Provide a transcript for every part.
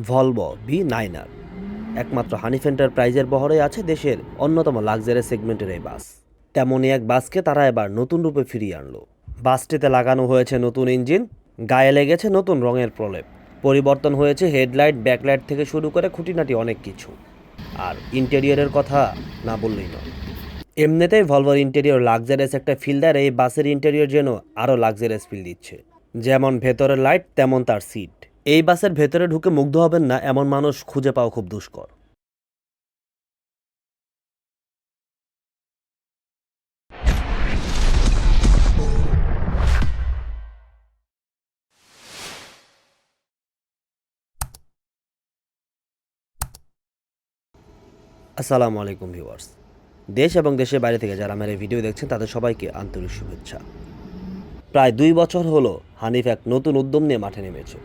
Volvo V নাইনার একমাত্র হানিফ এন্টারপ্রাইজের বহরে আছে দেশের অন্যতম লাক্সারি সেগমেন্টের এই বাস তেমনই এক বাসকে তারা এবার নতুন রূপে ফিরিয়ে আনলো। বাসটিতে লাগানো হয়েছে নতুন ইঞ্জিন গায়ে লেগেছে নতুন রঙের প্রলেপ। পরিবর্তন হয়েছে হেডলাইট ব্যাকলাইট থেকে শুরু করে খুঁটিনাটি অনেক কিছু। আর ইন্টেরিয়রের কথা না বললেই নয়। এমনিতেই ভলভোর ইন্টেরিয়র লাক্সারিয়াস একটা ফিল দেয় এই বাসের ইন্টেরিয়র যেন আরও লাক্সারিয়াস ফিল দিচ্ছে। যেমন ভেতরের লাইট তেমন তার সিট এই বাসের ভেতরে ঢুকে মুগ্ধ হবেন না, এমন মানুষ খুঁজে পাওয়া খুব দুষ্কর। আসসালামু আলাইকুম ভিউয়ার্স। দেশ এবং দেশের বাইরে থেকে যারা আমার এই ভিডিও দেখছেন, তাদের সবাইকে আন্তরিক শুভেচ্ছা। প্রায় দুই বছর হলো হানিফ এক নতুন উদ্যম নিয়ে মাঠে নেমেছে।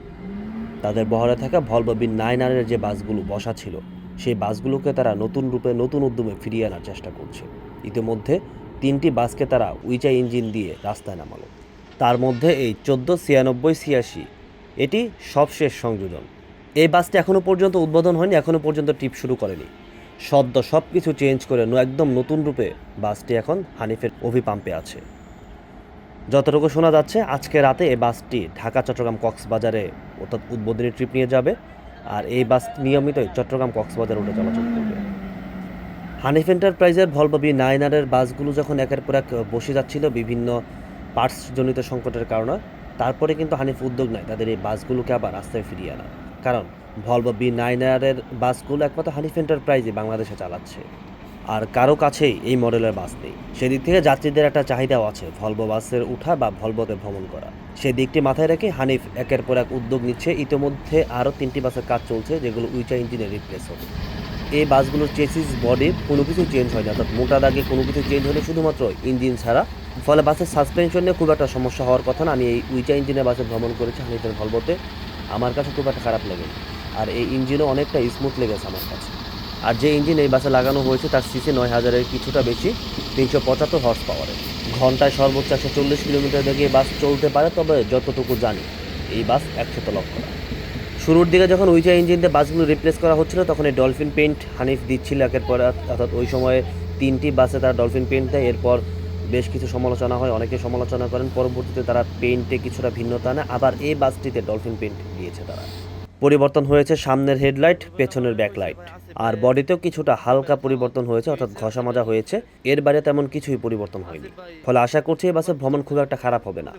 তাদের বহরে থাকা ভলভো বিন নাইন আরের যে বাসগুলো বসা ছিল, সেই বাসগুলোকে তারা নতুন রূপে নতুন উদ্যমে ফিরিয়ে আনার চেষ্টা করছে। ইতিমধ্যে তিনটি বাসকে তারা উইচা ইঞ্জিন দিয়ে রাস্তায় নামালো। তার মধ্যে এই চোদ্দ, ছিয়ানব্বই, ছিয়াশি, এটি সবশেষ সংযোজন। এই বাসটি এখনও পর্যন্ত উদ্বোধন হয়নি এখনও পর্যন্ত ট্রিপ শুরু করেনি। সদ্য সব কিছু চেঞ্জ করে একদম নতুন রূপে বাসটি এখন হানিফের অভিপাম্পে আছে। যতটুকু শোনা যাচ্ছে, আজকে রাতে এই বাসটি ঢাকা চট্টগ্রাম কক্সবাজারে অর্থাৎ উদ্বোধনী ট্রিপ নিয়ে যাবে। আর এই বাস নিয়মিতই চট্টগ্রাম কক্সবাজার রুটে চলাচল করবে। হানিফ এন্টারপ্রাইজের ভলভো বি নাইনারের বাসগুলো যখন একের পর এক বসে যাচ্ছিল বিভিন্ন পার্টসজনিত সংকটের কারণে, তারপরে কিন্তু হানিফ উদ্যোগ নেয় তাদের এই বাসগুলোকে আবার রাস্তায় ফিরিয়ে আনা কারণ ভলভো বি নাইনারের বাসগুলো একমাত্র হানিফ এন্টারপ্রাইজই বাংলাদেশে চালাচ্ছে। আর কারও কাছেই এই মডেলের বাস নেই। সেদিক থেকে যাত্রীদের একটা চাহিদাও আছে ভলভো বাসের উঠা বা ভলভোতে ভ্রমণ করা। সেই দিকটি মাথায় রেখে হানিফ একের পর এক উদ্যোগ নিচ্ছে। ইতিমধ্যে আরও তিনটি বাসের কাজ চলছে, যেগুলো উইচা ইঞ্জিনে রিপ্লেস হবে। এই বাসগুলোর চেসিস বডি কোনো কিছু চেঞ্জ হয়নি, অর্থাৎ মোটা দাগে কোনো কিছু চেঞ্জ হলে শুধুমাত্র ইঞ্জিন ছাড়া। ফলে বাসের সাসপেনশন নিয়ে খুব একটা সমস্যা হওয়ার কথা না, আমি এই উইচা ইঞ্জিনের বাসে ভ্রমণ করেছি হানিফের ভলভোতে আমার কাছে খুব একটা খারাপ লাগেনি। আর এই ইঞ্জিনও অনেকটা স্মুথ লেগেছে আমার কাছে। আর যে ইঞ্জিন এই বাসে লাগানো হয়েছে, তার সিসি নয় হাজারের কিছুটা বেশি, তিনশো পঁচাত্তর হর্স পাওয়ারের ঘন্টায় সর্বোচ্চ একশো চল্লিশ কিলোমিটার বেগে বাস চলতে পারে, তবে যতটুকু জানি, এই বাস একশত লক্ষ শুরুর দিকে যখন উইচা ইঞ্জিন দিয়ে বাসগুলো রিপ্লেস করা হচ্ছিল, তখন এই ডলফিন পেন্ট হানিফ দিচ্ছিল একের পর অর্থাৎ ওই সময়ে তিনটি বাসে তারা ডলফিন পেইন্ট দেয়। এরপর বেশ কিছু সমালোচনা হয়, অনেকে সমালোচনা করেন, পরবর্তীতে তারা পেইন্টে কিছুটা ভিন্নতা আনে। আবার এই বাসটিতে ডলফিন পেইন্ট দিয়েছে তারা। পরিবর্তন হয়েছে সামনের হেডলাইট, পেছনের ব্যাকলাইট। আর বডিতেও কিছুটা হালকা পরিবর্তন হয়েছে, অর্থাৎ ঘষা মাজা হয়েছে। এর বাইরে তেমন কিছুই পরিবর্তন হয়নি। ফলে আশা করছি এই বাসের ভ্রমণ খুব একটা খারাপ হবে না।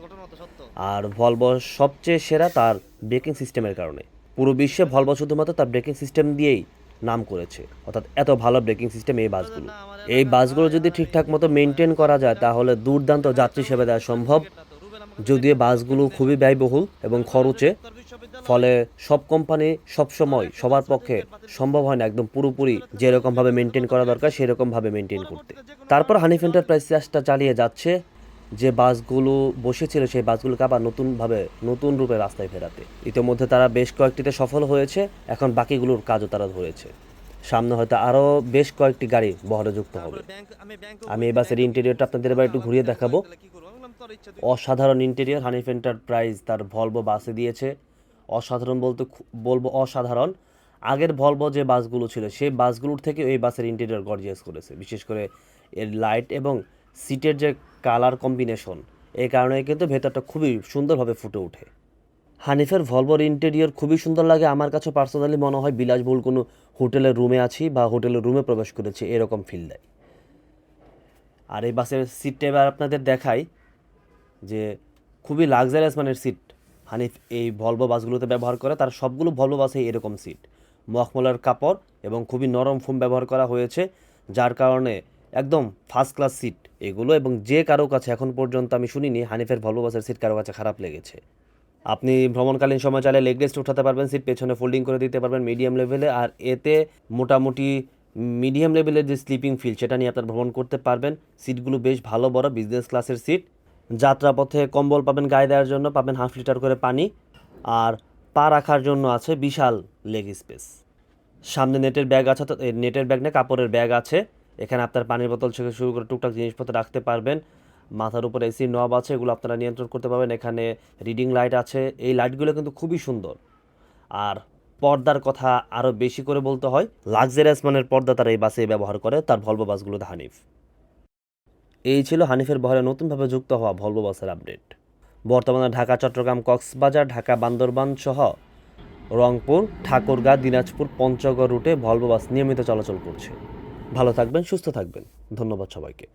আর ভলভো সবচেয়ে সেরা তার ব্রেকিং সিস্টেমের কারণে। পুরো বিশ্বে ভলভো শুধুমাত্র তার ব্রেকিং সিস্টেম দিয়েই নাম করেছে। অর্থাৎ এত ভালো ব্রেকিং সিস্টেম এই বাসগুলো। এই বাসগুলো যদি ঠিকঠাক মতো মেনটেন করা যায়, তাহলে দুর্দান্ত যাত্রী সেবা দেওয়া সম্ভব। যদিও বাসগুলো খুবই ব্যয়বহুল এবং খরচে ফলে সব কোম্পানি সবসময় সবার পক্ষে সম্ভব হয় না, একদম পুরোপুরি যেরকমভাবে মেনটেন করা দরকার, সেরকমভাবে মেনটেন করতে। তারপর হানিফ এন্টারপ্রাইজ চেষ্টা চালিয়ে যাচ্ছে যে বাসগুলো বসেছিল, সেই বাসগুলোকে আবার নতুনভাবে, নতুন রূপে রাস্তায় ফেরাতে। ইতিমধ্যে তারা বেশ কয়েকটিতে সফল হয়েছে, এখন বাকিগুলোর কাজও তারা ধরেছে। সামনে হয়তো আরও বেশ কয়েকটি গাড়ি বহরে যুক্ত হবে। আমি এই বাসের ইন্টেরিয়রটা আপনাদের এবার একটু ঘুরিয়ে দেখাবো। অসাধারণ ইন্টেরিয়র হানিফ এন্টারপ্রাইজ তার ভলভো বাসে দিয়েছে। অসাধারণ বলতে বলব অসাধারণ। আগের ভলভো যে বাসগুলো ছিল, সেই বাসগুলোর থেকে এই বাসের ইন্টেরিয়র গর্জিয়াস করেছে। বিশেষ করে এর লাইট এবং সিটের যে কালার কম্বিনেশন এই কারণে কিন্তু ভেতরটা খুবই সুন্দরভাবে ফুটে ওঠে। হানিফের ভলভোর ইন্টেরিয়র খুবই সুন্দর লাগে। আমার কাছে পার্সোনালি মনে হয় বিলাসবহুল কোনো হোটেলের রুমে আছি বা হোটেলের রুমে প্রবেশ করেছি, এরকম ফিল দেয়। আর এই বাসের সিটটা এবার আপনাদের দেখাই যে খুবই লাক্সারিয়াস মানের সিট হানিফ এই ভলভো বাসগুলোতে ব্যবহার করে, তার সবগুলো ভলভো বাসে এরকম সিট। মখমলের কাপড় এবং খুবই নরম ফোম ব্যবহার করা হয়েছে, যার কারণে একদম ফার্স্ট ক্লাস সিট এগুলো এবং যে কারও কাছে এখন পর্যন্ত আমি শুনিনি হানিফের ভলভো বাসের সিট কারও কাছে খারাপ লেগেছে। আপনি ভ্রমণকালীন সময় চাইলে লেগ রেস্ট উঠাতে পারবেন সিট পেছনে ফোল্ডিং করে দিতে পারবেন মিডিয়াম লেভেলে আর এতে মোটামুটি মিডিয়াম লেভেলের যে স্লিপিং ফিল সেটা নিয়ে আপনার ভ্রমণ করতে পারবেন। সিটগুলো বেশ ভালো বড় বিজনেস ক্লাসের সিট যাত্রাপথে কম্বল পাবেন গায়ে দেওয়ার জন্য, পাবেন হাফ লিটার করে পানি আর পা রাখার জন্য আছে বিশাল লেগ স্পেস। সামনে নেটের ব্যাগ আছে তো নেটের ব্যাগ না, কাপড়ের ব্যাগ আছে। এখানে আপনার পানির বোতল থেকে শুরু করে টুকটাক জিনিসপত্র রাখতে পারবেন। মাথার উপর এসি নব আছে, এগুলো আপনারা নিয়ন্ত্রণ করতে পারবেন। এখানে রিডিং লাইট আছে। এই লাইটগুলো কিন্তু খুবই সুন্দর। আর পর্দার কথা আরও বেশি করে বলতে হয়, লাক্সারিয়াস মানের পর্দা তারা এই বাসে ব্যবহার করে, তার ভলভো বাসগুলোতে হানিফ এই ছিল হানিফের বহরে নতুনভাবে যুক্ত হওয়া ভলভো বাসের আপডেট। বর্তমানে ঢাকা, চট্টগ্রাম, কক্সবাজার, ঢাকা, বান্দরবান সহ রংপুর, ঠাকুরগাঁ, দিনাজপুর, পঞ্চগড় রুটে ভলভো বাস নিয়মিত চলাচল করছে। ভালো থাকবেন, সুস্থ থাকবেন। ধন্যবাদ সবাইকে।